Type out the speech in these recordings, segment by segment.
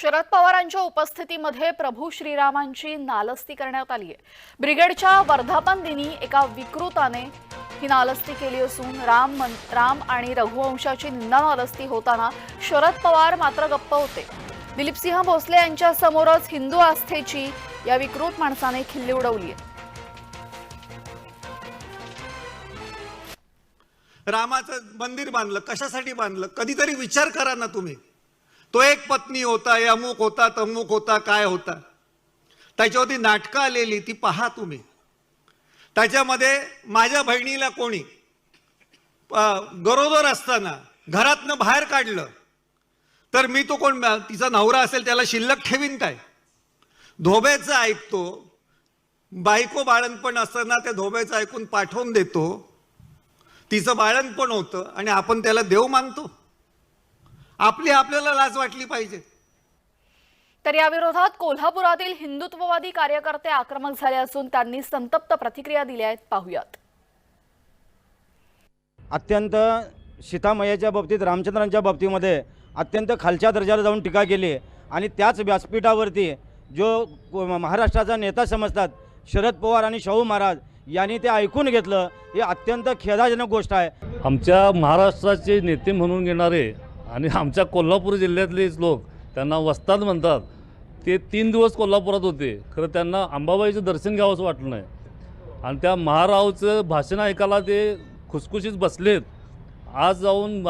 शरद पवारांच्या उपस्थितीमध्ये प्रभू श्रीरामांची नालस्ती करण्यात आली आहे ब्रिगेडच्या वर्धापन दिनी एका विकृताने ही नालस्ती केली असून राम मन राम आणि रघुवंशाची निंदा नालस्ती होताना शरद पवार मात्र गप्प होते. दिलीपसिंह भोसले यांच्या समोरच हिंदू आस्थेची या विकृत माणसाने खिल्ली उडवली आहे रामाचं मंदिर बांधलं कशासाठी बांधलं? कधीतरी विचार करा ना तुम्ही. तो एक पत्नी होता अमुक होता तमुक होता काय होता? त्याच्यावरती नाटकं आलेली ती पहा तुम्ही. त्याच्यामध्ये माझ्या बहिणीला कोणी गरोदर असताना घरातनं बाहेर काढलं तर मी तो कोण तिचा नवरा असेल त्याला शिल्लक ठेवीन काय? धोब्याचं ऐकतो बायको बाळणपण असताना त्या धोब्याचं ऐकून पाठवून देतो तिचं बाळणपण होतं आणि आपण त्याला देव मानतो. आपली आपल्याला लाज वाटली पाहिजे. तर या विरोधात कोल्हापुरातील हिंदुत्ववादी कार्यकर्ते आक्रमक झाले असून त्यांनी संतप्त प्रतिक्रिया दिल्या आहेत. पाहुयात. अत्यंत सीतामय्याच्या बाबतीत रामचंद्रांच्या बाबतीमध्ये अत्यंत खालच्या दर्जाला जाऊन टीका केली आणि त्याच व्यासपीठावरती जो को- महाराष्ट्राचा नेता समजतात शरद पवार आणि शाहू महाराज यांनी ते ऐकून घेतलं. ही अत्यंत खेदाजनक गोष्ट आहे. आमच्या महाराष्ट्राचे नेते म्हणून घेणारे आणि आमच्या कोल्हापूर जिल्ह्यातलेच लोक त्यांना वस्ताद म्हणतात. ते तीन दिवस कोल्हापुरात होते. खरं त्यांना अंबाबाईचं दर्शन घ्यावंसं वाटलं नाही. आणि त्या महारावचं भाषण ऐकायला ते खुसखुशीत बसलेत. आज जाऊन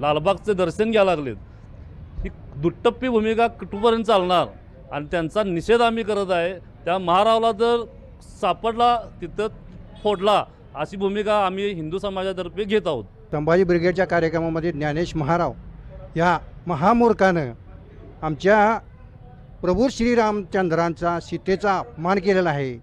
लालबागचं दर्शन घ्यायला लागलेत. ही दुट्टप्पी भूमिका कुठपर्यंत चालणार? आणि त्यांचा निषेध आम्ही करत आहे. त्या महारावला जर सापडला तिथं फोडला अशी भूमिका आम्ही हिंदू समाजातर्फे घेत आहोत. तंबाजी ब्रिगेडच्या कार्यक्रमामध्ये ज्ञानेश महाराव या महामूर्खानं आमच्या प्रभू श्रीरामचंद्रांचा सीतेचा अपमान केलेला आहे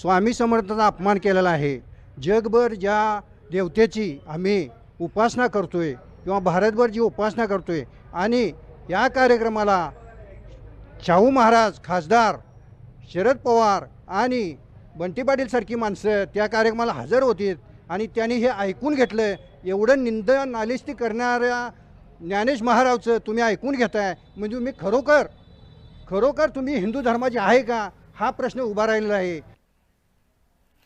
स्वामी समर्थाचा अपमान केलेला आहे. जगभर ज्या देवतेची आम्ही उपासना करतो आहे किंवा भारतभर जी उपासना आहे आणि या कार्यक्रमाला शाहू महाराज खासदार शरद पवार आणि बंटी पाटीलसारखी माणसं त्या कार्यक्रमाला हजर होती आणि त्यांनी हे ऐकून घेतलं एवढं निंद नालिस्ती करणाऱ्या ज्ञानेश महाराजचं तुम्ही ऐकून घेताय. म्हणजे मी खरोखर खरोखर तुम्ही हिंदू धर्माचे आहे का? हा प्रश्न उभा राहिलेला आहे.